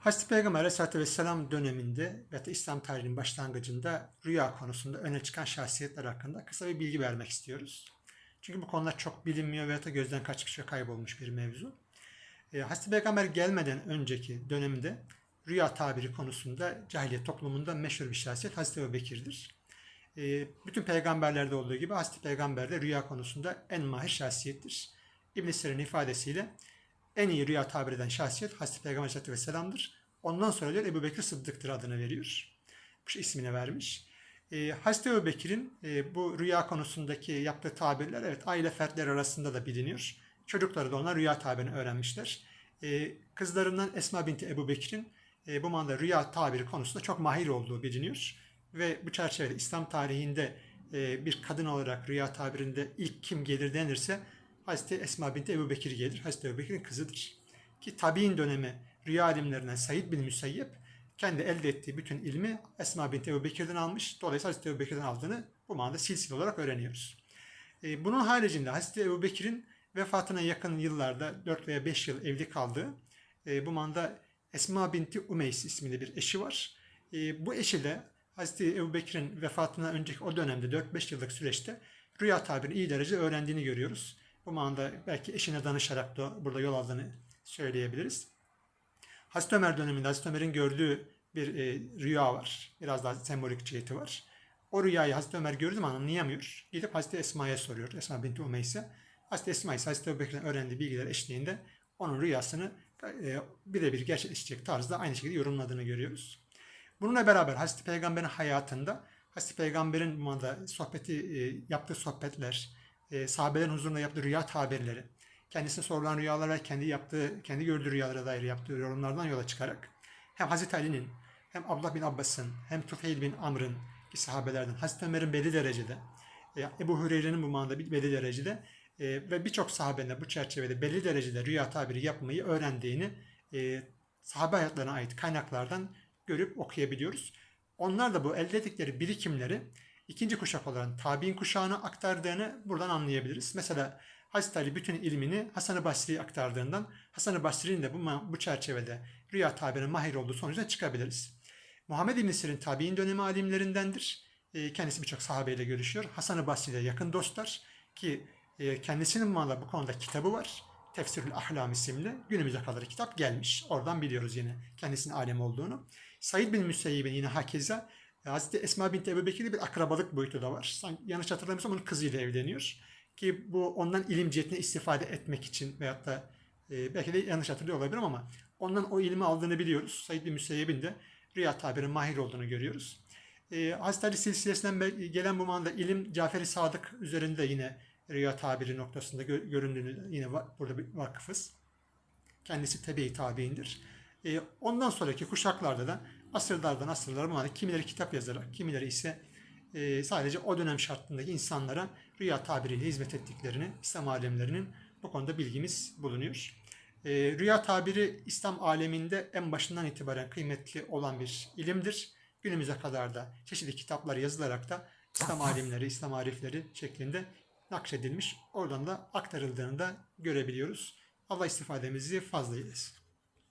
Hazreti Peygamber Aleyhisselatü Vesselam döneminde ve İslam tarihinin başlangıcında rüya konusunda öne çıkan şahsiyetler hakkında kısa bir bilgi vermek istiyoruz. Çünkü bu konular çok bilinmiyor veya da gözden kaçmış ve kaybolmuş bir mevzu. E, Hazreti Peygamber gelmeden önceki dönemde rüya tabiri konusunda cahiliye toplumunda meşhur bir şahsiyet Hazreti Ebu Bekir'dir. E, bütün peygamberlerde olduğu gibi Hazreti Peygamber de rüya konusunda en mahir şahsiyettir. İbn Sina'nın ifadesiyle en iyi rüya tabir eden şahsiyet Hazreti Peygamber Aleyhisselatü Vesselam'dır. Ondan sonra diyor Ebu Bekir Sıddık'tır adını veriyor. Bu ismini vermiş. E, Hazreti Ebu Bekir'in e, bu rüya konusundaki yaptığı tabirler evet aile fertleri arasında da biliniyor. Çocukları da ona rüya tabirini öğrenmişler. E, kızlarından Esma binti Ebu Bekir'in e, bu manada rüya tabiri konusunda çok mahir olduğu biliniyor. Ve bu çerçevede İslam tarihinde e, bir kadın olarak rüya tabirinde ilk kim gelir denirse Hazreti Esma binti Ebu Bekir gelir. Hazreti Ebu Bekir'in kızıdır. Ki tabi'in dönemi rüya alimlerinden Said bin Müseyyep kendi elde ettiği bütün ilmi Esma binti Ebu Bekir'den almış. Dolayısıyla Hazreti Ebu Bekir'den aldığını bu manada silsile olarak öğreniyoruz. E, bunun haricinde Hazreti Ebu Bekir'in vefatına yakın yıllarda 4 veya 5 yıl evli kaldığı e, bu manada Esma binti Umeys isimli bir eşi var. E, bu eşiyle Hazreti Ebu Bekir'in vefatına önceki o dönemde 4-5 yıllık süreçte rüya tabirini iyi derece öğrendiğini görüyoruz. Bu manada belki eşine danışarak da burada yol aldığını söyleyebiliriz. Hazreti Ömer döneminde Hazreti Ömer'in gördüğü bir e, rüya var. Biraz daha sembolik ciheti var. O rüyayı Hazreti Ömer gördüğü zaman anlayamıyor. Gidip Hazreti Esma'ya soruyor. Esma binti Umeyse. Hazreti Esma ise Hazreti Ebubekir'den öğrendiği bilgiler eşliğinde onun rüyasını e, birebir gerçekleşecek tarzda aynı şekilde yorumladığını görüyoruz. Bununla beraber Hazreti Peygamber'in hayatında Hazreti Peygamber'in bu anda sohbeti, e, yaptığı sohbetler, e, sahabelerin huzurunda yaptığı rüya tabirleri, kendisine sorulan rüyalara, kendi yaptığı, kendi gördüğü rüyalara dair yaptığı yorumlardan yola çıkarak hem Hazreti Ali'nin, hem Abdullah bin Abbas'ın, hem Tufeil bin Amr'ın ki sahabelerden, Hazreti Ömer'in belli derecede, e, Ebu Hureyre'nin bu manada belli derecede e, ve birçok sahabenin bu çerçevede belli derecede rüya tabiri yapmayı öğrendiğini e, sahabe hayatlarına ait kaynaklardan görüp okuyabiliyoruz. Onlar da bu elde ettikleri birikimleri ikinci kuşak olan tabi'in kuşağına aktardığını buradan anlayabiliriz. Mesela Hazreti Ali bütün ilmini Hasan-ı Basri'ye aktardığından Hasan-ı Basri'nin de bu, bu çerçevede rüya tabirine mahir olduğu sonucuna çıkabiliriz. Muhammed İbn Sirin tabi'in dönemi alimlerindendir. E, kendisi birçok sahabeyle görüşüyor. Hasan-ı Basri ile yakın dostlar ki e, kendisinin bu bu konuda kitabı var. Tefsirül Ahlam isimli. Günümüze kadar kitap gelmiş. Oradan biliyoruz yine kendisinin alem olduğunu. Said bin Müseyyib'in yine hakeza Hazreti Esma binti Ebu Bekir'le bir akrabalık boyutu da var. Sanki yanlış hatırlamıyorsam onun kızıyla evleniyor. Ki bu ondan ilim cihetine istifade etmek için veyahut da e, belki de yanlış hatırlıyor olabilirim ama ondan o ilmi aldığını biliyoruz. Said bin Müseyyib'in de rüya tabirinin mahir olduğunu görüyoruz. E, Hazreti Ali silsilesinden gelen bu manada ilim Cafer-i Sadık üzerinde yine rüya tabiri noktasında gö- göründüğünü yine va- burada bir vakıfız. Kendisi tebe-i tabiindir. E, ondan sonraki kuşaklarda da asırlardan asırlara bu manada kimileri kitap yazarak, kimileri ise e, sadece o dönem şartındaki insanlara rüya tabiriyle hizmet ettiklerini İslam alemlerinin bu konuda bilgimiz bulunuyor. E, rüya tabiri İslam aleminde en başından itibaren kıymetli olan bir ilimdir. Günümüze kadar da çeşitli kitaplar yazılarak da İslam alimleri, İslam arifleri şeklinde nakşedilmiş. Oradan da aktarıldığını da görebiliyoruz. Allah istifademizi fazla eylesin.